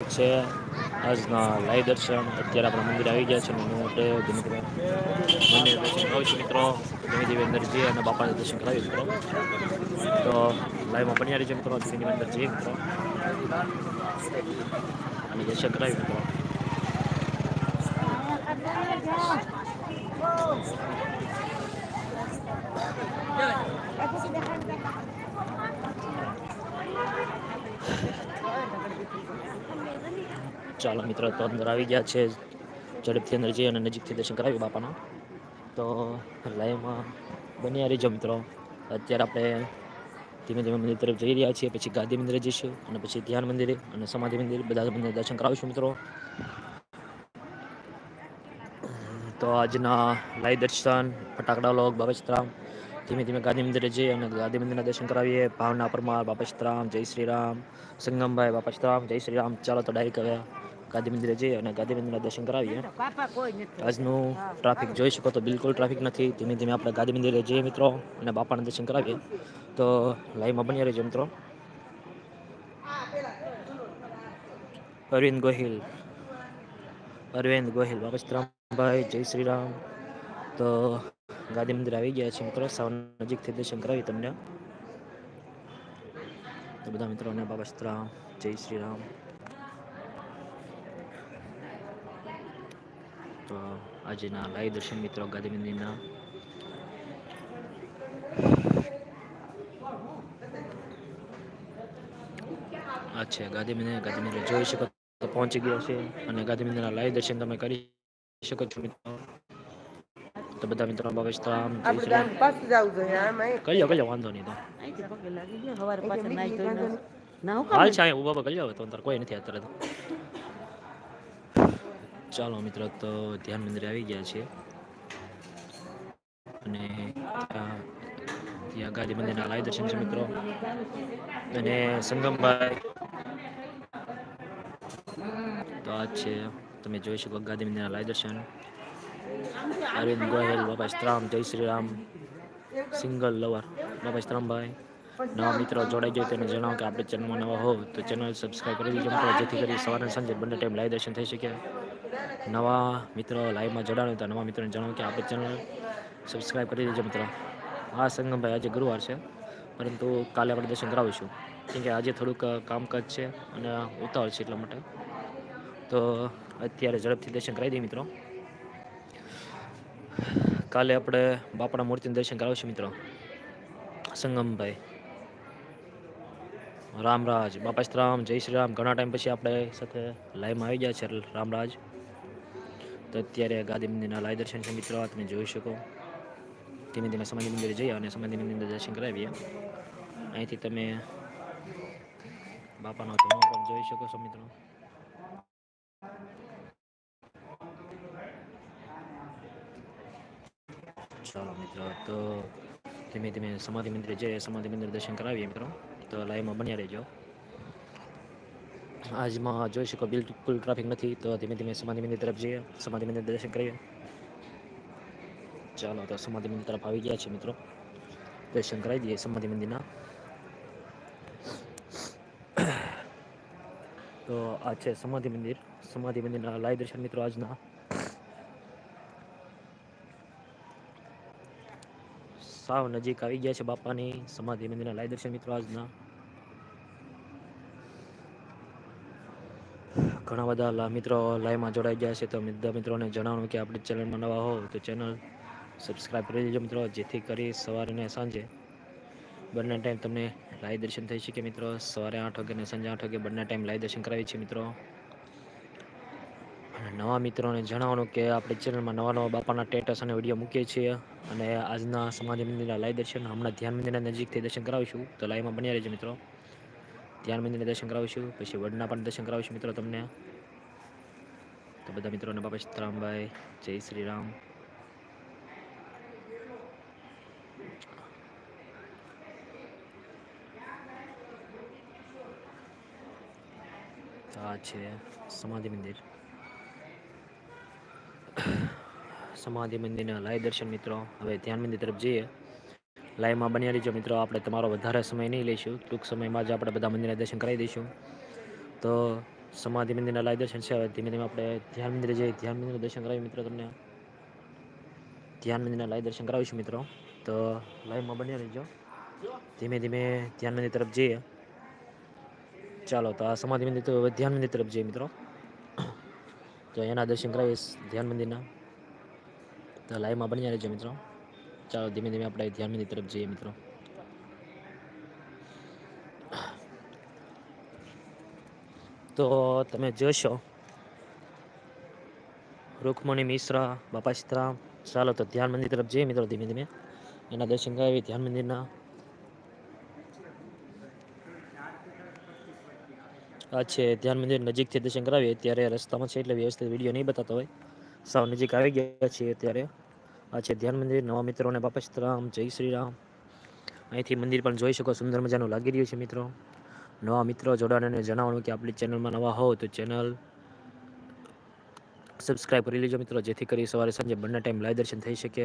છે. આજના લાઈવ દર્શન અત્યારે આપણા મંદિર આવી ગયા છે મોટે ધીમે ધીમે મંદિર દર્શન કરાવું છું મિત્રો. ધીમે ધીમે અંદર જઈએ અને બાપાને દર્શન કરાવીએ મિત્રો. તો લાઈવમાં બન્યા રહીજો મિત્રો. ધીમે અંદર જઈએ મિત્રો. અને દર્શન કરાવીએ મિત્રો. ચાલો મિત્રો, તો અંદર આવી ગયા છે. ઝડપથી અંદર જઈ અને નજીકથી દર્શન કરાવી બાપાના. તો લાઈવમાં બન્યા રહીજો મિત્રો. અત્યારે આપણે ધીમે ધીમે મંદિર તરફ જઈ રહ્યા છીએ, પછી ગાંધી મંદિરે જઈશું અને પછી ધ્યાન મંદિરે અને સમાધિ મંદિર બધા મંદિર દર્શન કરાવીશું મિત્રો. તો આજના લાઈવ દર્શન, ફટાકડા લોક બાબચરામ ધીમે ધીમે ગાંધી મંદિરે જઈએ અને ગાંધી મંદિરના દર્શન કરાવીએ. ભાવના પરમાર બાપચરામ જય શ્રી રામ. સંગમભાઈ બાપાશ્રામ જય શ્રી રામ. ચાલો તો ડાયરેક્ટ હવે ગાંધી મંદિરે જઈએ અને ગાંધી મંદિરના દર્શન કરાવીએ. આજનું ટ્રાફિક જોઈ શકો તો બિલકુલ ટ્રાફિક નથી. ધીમે ધીમે આપણે ગાંધી મંદિરે જઈએ મિત્રો અને બાપાના દર્શન કરાવીએ. તો લાઈવમાં બની રહેજો મિત્રો. અરવિંદ ગોહિલ. અરવિંદ ગોહિલ બાપચરામભાઈ જય શ્રી રામ તો ગાંધી મંદિર આવી ગયા છે મિત્રો. સાવ નજીકથી દર્શન કરાવી તમને. તો બધા મિત્રોને બાબા જય શ્રી રામ તો આજના લાઈવ દર્શન મિત્રો ગાંધી મંદિરના અચ્છા ગાંધી મંદિર ગાંધી મંદિર જોઈ શકો તો પહોંચી ગયો છે અને ગાંધી મંદિરના લાઈવ દર્શન તમે કરી શકો છો મિત્રો. તો બધા મિત્રો બાબા તો આમ જવું કરી વાંધો નહીં તો. અહીંથી પગે લાગી ગયો હવારે પાછા નાઈ ધોઈને ના હું હાલ છે ઊભા કરી લો તો કોઈ નથી અત્યારે તો. ચાલો મિત્રો, તો ધ્યાન મંદિરે આવી ગયા છે અને ત્યાં ગાંધી મંદિરના લાઈવ દર્શન છે મિત્રો. અને સંગમભાઈ. તો આ છે. તમે જોઈ શકો ગાંધી મંદિરના લાઈવ દર્શન. અરવિંદ ગોહેલ બાબા શ્રામ જય Shri Ram. Single lover Baba Rambhai. નવા મિત્રો જોડાઈ જાય તેને જણાવો કે આપણે ચેનલમાં નવા હોવ તો ચેનલ સબસ્ક્રાઈબ કરી દેજો મિત્રો. જેથી કરી સવારે સાંજે બંને ટાઈમ લાઈવ દર્શન થઈ શકે. નવા મિત્રો લાઈવમાં જોડાણ તો નવા મિત્રોને જણાવો કે આપણે ચેનલ સબસ્ક્રાઈબ કરી દેજો મિત્રો. હા સંગમભાઈ આજે ગુરુવાર છે, પરંતુ કાલે આપણે દર્શન કરાવીશું. કેમ કે આજે થોડુંક કામકાજ છે અને ઉતાવળ છે એટલા માટે. તો અત્યારે ઝડપથી દર્શન કરાવી દઈએ મિત્રો. કાલે આપણે બાપાના મૂર્તિનું દર્શન કરાવીશું મિત્રો. સંગમભાઈ. રામરાજ બાપાશ્રામ જય શ્રી રામ. ઘણા ટાઈમ પછી આપણે સાથે લાઈવમાં આવી ગયા છે રામરાજ તો અત્યારે ગાંધી મંદિરના લાય દર્શન છે મિત્રો તમે જોઈ શકો. ધીમે ધીમે સમાધિ મંદિરે જઈએ અને સમાધિ મંદિર દર્શન કરાવીએ. અહીંથી તમે બાપાનો ધોણો પણ જોઈ શકો છો મિત્રો. ચાલો મિત્રો, તો ધીમે ધીમે સમાધિ મંદિરે જઈએ, સમાધિ મંદિર દર્શન કરાવીએ મિત્રો. તો લાઈવમાં બન્યા રહેજો. આજમાં જોઈ શકો બિલકુલ ટ્રાફિક નથી, તો ધીમે ધીમે સમાધિ મંદિર તરફ જઈએ. સમાધિ મંદિર દર્શન કરીએ. ચાલો, તો સમાધિ મંદિર તરફ આવી ગયા છે મિત્રો. દર્શન કરાવી દઈએ સમાધિ મંદિરના. તો આ છે સમાધિ મંદિર. સમાધિ મંદિરના લાઈવ દર્શન મિત્રો આજના. સાવ નજીક આવી ગયા છે બાપાની સમાધિ મંદિરના લાય દર્શન મિત્રો આજના. ઘણા બધા મિત્રો લાઈવમાં જોડાઈ ગયા છે તો બધા મિત્રોને જણાવવાનું કે આપણી ચેનલમાં નવા હો તો ચેનલ સબસ્ક્રાઈબ કરી દેજો મિત્રો, જેથી કરી સવારે અને સાંજે બંને ટાઈમ તમને લાઈવ દર્શન થઈ શકે મિત્રો. સવારે આઠ વાગે અને સાંજે આઠ વાગે બંને ટાઈમ લાઈવ દર્શન કરાવી છે મિત્રો. અને નવા મિત્રોને જણાવવાનું કે આપણે ચેનલમાં નવા નવા બાપાના ટેટસ અને વીડિયો મૂકીએ છીએ. અને આજના સમાધિ મંદિરના લાઈવ દર્શન હમણાં ધ્યાન મંદિરના નજીકથી દર્શન કરાવીશું. તો લાઈવમાં બન્યા રહેજો મિત્રો. ધ્યાન મંદિરના દર્શન કરાવીશું. પછી વડના પણ દર્શન કરાવીશું મિત્રો તમને. તો બધા મિત્રોને બાપા સીતારામભાઈ જય શ્રી રામ. આ છે સમાધિ મંદિર. સમાધિ મંદિરના લાઈવ દર્શન મિત્રો. હવે ધ્યાન મંદિર તરફ જઈએ. લાઈવમાં બન્યા રહીજો મિત્રો. આપણે તમારો વધારે સમય નહીં લઈશું. ટૂંક સમયમાં જ આપણે બધા મંદિરના દર્શન કરાવી દઈશું. તો સમાધિ મંદિરના લાઈવ દર્શન છે. હવે ધીમે ધીમે આપણે ધ્યાન મંદિરે જઈએ. ધ્યાન મંદિરનું દર્શન કરાવીએ મિત્રો તમને. ધ્યાન મંદિરના લાઈવ દર્શન કરાવીશું મિત્રો. તો લાઈવમાં બન્યા રહીજો. ધીમે ધીમે ધ્યાન મંદિર તરફ જઈએ. ચાલો, તો આ સમાધિ મંદિર તો ધ્યાન મંદિર તરફ જઈએ મિત્રો. તો એના દર્શન કરાવીશ ધ્યાન મંદિરના. તો લાઈવમાં બન્યા રહેજો મિત્રો. ચાલો ધીમે ધીમે આપણે ધ્યાન મંદિર તરફ જઈએ મિત્રો. તો તમે જોશો, રૂકમણી મિશ્રા, બાપા સીતરામ, ચાલો તો ધ્યાન મંદિર તરફ જઈએ મિત્રો ધીમે ધીમે. એના દર્શન કરાવી ધ્યાન મંદિરના. આ છે ધ્યાન મંદિર નજીકથી દર્શન કરાવીએ. ત્યારે રસ્તામાં છે એટલે વ્યવસ્થિત વીડિયો નહીં બતાતો હોય. સાવ નજીક આવી ગયા છીએ અત્યારે. આ છે ધ્યાન મંદિર, નવા મિત્રોને બાપા સીતારામ જય શ્રી રામ. અહીંથી મંદિર પણ જોઈ શકો, સુંદર મજાનું લાગી રહ્યું છે મિત્રો. નવા મિત્રો જોડાણને જણાવવાનું કે આપણી ચેનલમાં નવા હો તો ચેનલ સબસ્ક્રાઈબ કરી લેજો મિત્રો, જેથી કરી સવારે સાંજે બંને ટાઈમ લાઈવ દર્શન થઈ શકે.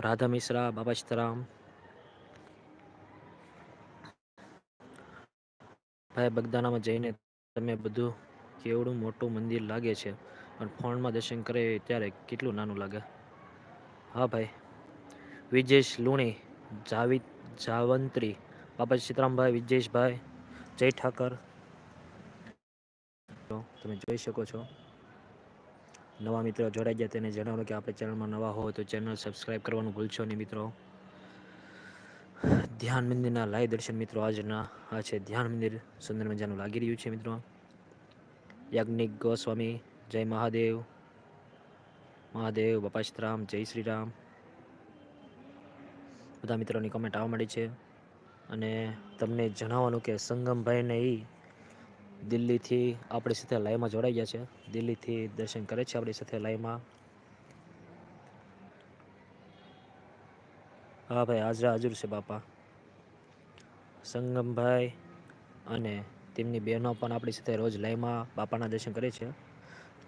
રાધા મિશ્રા બાબા સીતારામ ભાઈ બગદાનામાં જઈને તમે બધું કેવડું મોટું મંદિર લાગે છે. પણ ફોનમાં દર્શન કરે ત્યારે કેટલું નાનું લાગે. હા ભાઈ. વિજેશ લુણી, જાવી, જાવંત્રી બાબા સીતરામભાઈ, વિજેશભાઈ, જય ઠાકર. તમે જોઈ શકો છો. નવા મિત્રો જોડાઈ ગયા તેને જણાવો કે આપણે ચેનલમાં નવા હો તો ચેનલ સબસ્ક્રાઈબ કરવાનું ભૂલશો નહીં મિત્રો. ધ્યાન મંદિરના લાઈવ દર્શન મિત્રો આજના, આ છે ધ્યાન મંદિર. સુંદર મજાનું લાગી રહ્યું છે મિત્રો. યાજ્ઞિક ગોસ્વામી જય મહાદેવ. મહાદેવ બપાશ્રામ જય શ્રી રામ બધા મિત્રોની કમેન્ટ આવવા મળી છે. અને તમને જણાવવાનું કે સંગમભાઈને એ દિલ્હીથી આપણી સાથે લાઈવમાં જોડાઈ ગયા છે. દિલ્હીથી દર્શન કરે છે આપણી સાથે લાઈવમાં. હા ભાઈ, હાજરા હાજર છે બાપા. સંગમભાઈ અને તેમની બહેનો પણ આપણી સાથે રોજ લાઈવમાં બાપાના દર્શન કરે છે.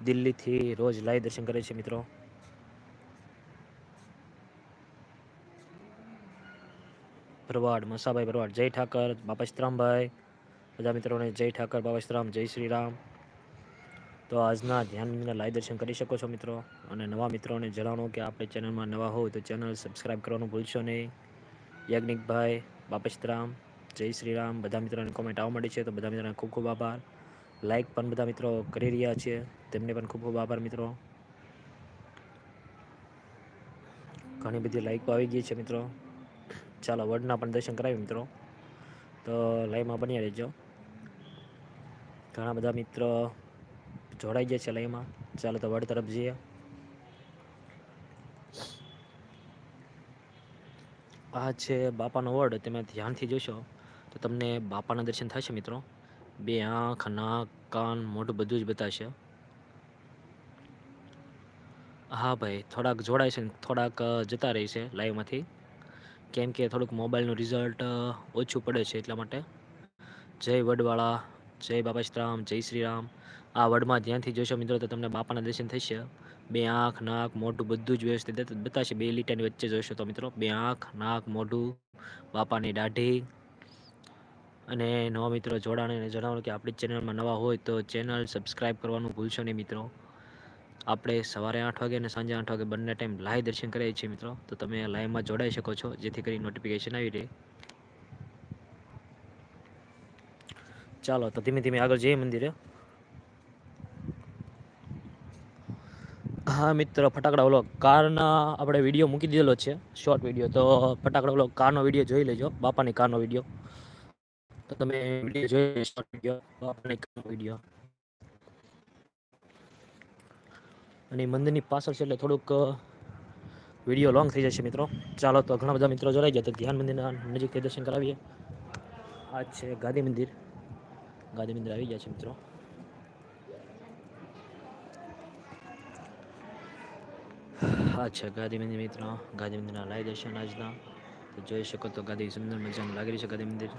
દિલ્હીથી રોજ લાઈવ દર્શન કરે છે મિત્રો. ભરવાડ મસાભાઈ ભરવાડ, જય ઠાકર, બાપા સીતરામભાઈ બધા મિત્રોને જય ઠાકર બાબા સીતરામ જય શ્રી રામ તો આજના ધ્યાન મંદિરના લાઈવ દર્શન કરી શકો છો મિત્રો. અને નવા મિત્રોને જણાવો કે આપણે ચેનલમાં નવા હોય તો ચેનલ સબસ્ક્રાઈબ કરવાનું ભૂલશો નહીં. યાજ્ઞિકભાઈ બાપશ્રામ જય શ્રી રામ બધા મિત્રોને કોમેન્ટ આવવા મળી છે તો બધા મિત્રોને ખૂબ ખૂબ આભાર. લાઈક પણ બધા મિત્રો કરી રહ્યા છે. તેમને પણ ખૂબ ખૂબ આભાર મિત્રો. ઘણી બધી લાઈકો આવી ગઈ છે મિત્રો. ચાલો વડના પણ દર્શન કરાવી મિત્રો. તો લાઈવમાં બન્યા રહેજો. ઘણા બધા મિત્રો જોડાઈ ગયા છે લાઈવમાં ચાલો તો વડ તરફ જઈએ. આ છે બાપાનો વડ. તમે ધ્યાનથી જોશો તો તમને બાપાના દર્શન થશે મિત્રો. બે આંખ, નાક, કાન, મોઢું બધું જ બતાવશે હા ભાઈ, થોડાક જોડાય છે થોડાક જતા રહી છે લાઈવમાંથી કેમ કે થોડુંક મોબાઈલનું રિઝલ્ટ ઓછું પડે છે એટલા માટે. જય વડવાળા, જય બાબા શ્રીરામ જય શ્રી રામ. આ વડમાં ધ્યાનથી જોશો મિત્રો તો તમને બાપાના દર્શન થશે. બે આંખ, નાક, મોઢું બધું જ વ્યવસ્થિત બતાવશે બે લીટાની વચ્ચે જોશો તો મિત્રો, બે આંખ, નાક, મોઢું, બાપાની દાઢી અને નવા મિત્રો જોડાણ અને જણાવો કે આપણી ચેનલમાં નવા હોય તો ચેનલ સબસ્ક્રાઈબ કરવાનું ભૂલશો નહીં મિત્રો. આપણે સવારે આઠ વાગે અને સાંજે આઠ વાગે બંને ટાઈમ લાઈવ દર્શન કરીએ છીએ મિત્રો. તો તમે લાઈવમાં જોડાઈ શકો છો, જેથી કરી નોટિફિકેશન આવી રહે. ચાલો, તો ધીમે ધીમે આગળ જઈએ મંદિરે. હા મિત્ર, ફટાકડા ઓલો કારના આપણે વીડિયો મૂકી દીધેલો છે શોર્ટ વીડિયો તો ફટાકડા ઓલો કારનો વીડિયો જોઈ લેજો, બાપાની કારનો વીડિયો તો તમે વીડિયો જોઈ શોર્ટ વીડિયો આપણે વીડિયો અને મંદિરની પાછળ છે એટલે થોડુંક વીડિયો લોંગ થઈ જશે મિત્રો. ચાલો તો ઘણા બધા મિત્રો જોડાઈ ગયા, તો ધ્યાન મંદિરના નજીકથી દર્શન કરાવીએ. આ છે ગાંધી મંદિર. ગાંધી મંદિર આવી ગયા છે મિત્રો. અચ્છા ગાંધી મંદિર મિત્રો. ગાંધી મંદિરના લાઈ દર્શન આજના. તો જોઈ શકો તો ગાંધી સુંદર મજાનું લાગી રહ્યું છે ગાંધી મંદિર.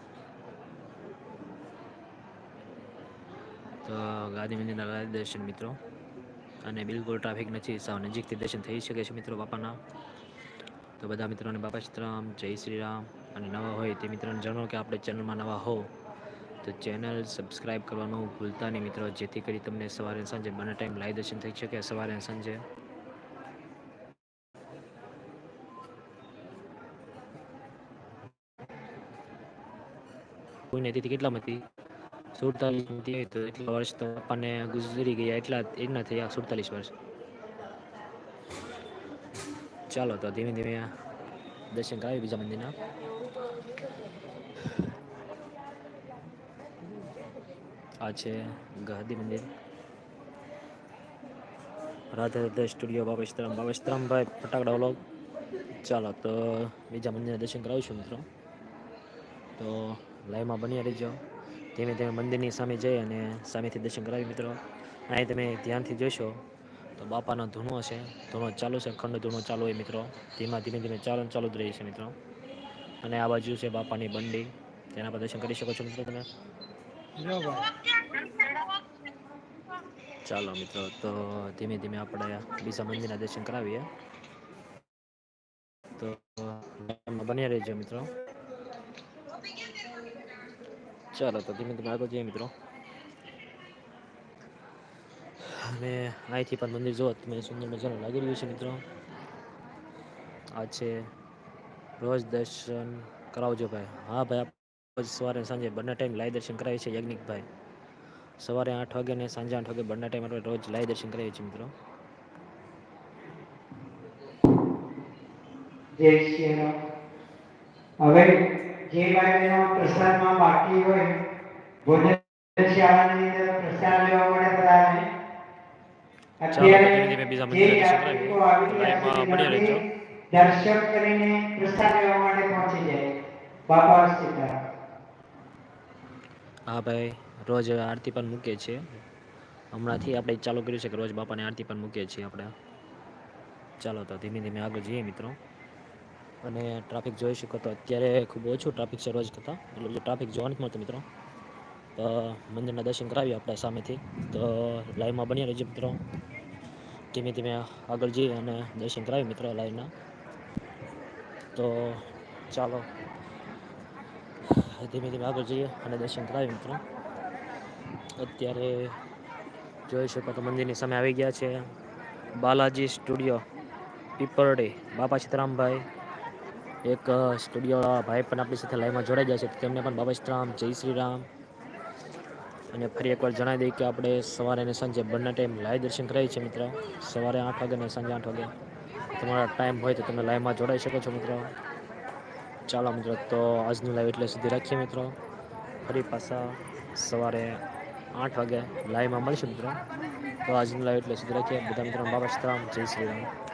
તો ગાંધી મંદિરના દર્શન મિત્રો. અને બિલકુલ ટ્રાફિક નથી, સાવ નજીકથી દર્શન થઈ શકે છે મિત્રો બાપાના. તો બધા મિત્રોને બાપા શ્રીરામ જય શ્રી રામ. અને નવા હોય તે મિત્રોને જણાવો કે આપણે ચેનલમાં નવા હો. તો ચેનલ સબસ્ક્રાઈબ કરવાનું ભૂલતા નહીં મિત્રો, જેથી કરી તમને સવારે સાંજે બંને ટાઈમ લાઈવ દર્શન થઈ શકે સવારે સાંજે. કોઈને તેથી કેટલામાંથી સુડતાલીસ તો એટલા વર્ષ તો આપણને ગુજરી ગયા, એટલા એટલા થયા સુડતાલીસ વર્ષ. ચાલો તો ધીમે ધીમે દર્શન કરાવી બીજા મંદિરના. આ છે ગાંધી મંદિર. રાધા રાધા સ્ટુડિયો બાબેશ્રામ બાબેશ્રામભાઈ ફટાકડા વ્લોગ ચાલો તો બીજા મંદિરના દર્શન કરાવીશું મિત્રો. તો લાઈવમાં બની રહેજો. ધીમે ધીમે મંદિરની સામે જઈ અને સામેથી દર્શન કરાવી મિત્રો. અહીં તમે ધ્યાનથી જોશો તો બાપાનો ધૂણો છે, ધૂણો ચાલુ છે, ખંડ ધૂણો ચાલુ હોય મિત્રો. ધીમા ધીમે ધીમે ચાલુ ચાલુ જ રહી છે મિત્રો. અને આ બાજુ છે બાપાની બંડી. તેના પર દર્શન કરી શકો છો મિત્રો તમે. ચાલો મિત્રો, તો ધીમે ધીમે આપણે બીજા મંદિરના દર્શન કરાવીએ. તો બન્યા રહેજો મિત્રો. ચાલો તો ધીમે ધીમે આગળ જઈએ મિત્રો અને અહીંથી પણ મંદિર જોવા તમે સુંદર મજાનું લાગી રહ્યું છે મિત્રો આ છે રોજ દર્શન કરાવજો ભાઈ હા ભાઈ આપણે સવારે સાંજે બંને ટાઈમ લાઈ દર્શન કરાવીએ છીએ યજ્ઞિકભાઈ સવારે આઠ વાગે ને સાંજે આઠ વાગે બંને ટાઈમ આપણે રોજ લાઈ દર્શન કરાવીએ છીએ મિત્રો જય શ્રી હવે જે ભાઈનો પ્રસાદમાં બાકી હોય ભોજનશાળાની અંદર પ્રસાદ લેવા માટે બધાને. દર્શન કરીને પ્રસાદ લેવા માટે પહોંચી જાય. બાપા સીતારામ હા ભાઈ રોજ આરતી પણ મૂકીએ છીએ. હમણાંથી આપણે ચાલુ કર્યું છે કે રોજ બાપાની આરતી પણ મૂકીએ છીએ આપણે. ચાલો તો ધીમે ધીમે આગળ જઈએ મિત્રો. અને ટ્રાફિક જોઈ શકો તો અત્યારે ખૂબ ઓછું ટ્રાફિક છે રોજ કરતાં. એટલે ટ્રાફિક જોવા નથી મળતો મિત્રો, તો મંદિરના દર્શન કરાવીએ આપણે સામેથી. તો લાઈવમાં બની રહેજો મિત્રો. ધીમે ધીમે આગળ જઈએ અને દર્શન કરાવીએ મિત્રો લાઈવના તો ચાલો, ધીમે ધીમે આગળ જઈએ અને દર્શન કરાવીએ મિત્રો. અત્યારે જોઈ શકો તો મંદિરની સામે આવી ગયા છે બાલાજી સ્ટુડિયો, પીપરડી, બાપા સીતારામભાઈ. એક સ્ટુડિયોવાળા ભાઈ પણ આપણી સાથે લાઈવમાં જોડાઈ જાય છે. તેમને પણ બાબા સીતારામ જય શ્રી રામ. અને ફરી એકવાર જણાવી દઈએ કે આપણે સવારે અને સાંજે બંને ટાઈમ લાઈવ દર્શન કરાવીએ છીએ મિત્રો. સવારે આઠ વાગે અને સાંજે આઠ વાગે. તમારા ટાઈમ હોય તો તમે લાઈવમાં જોડાઈ શકો છો મિત્રો. ચાલો મિત્રો, તો આજનું લાઈવ એટલે સુધી રાખીએ મિત્રો. ફરી પાછા સવારે આઠ વાગે લાઈવમાં મળીશું મિત્રો. તો આજનું લાઈવ એટલે સુધી રાખીએ. બધા મિત્રો બાબા સીતારામ જય શ્રી રામ.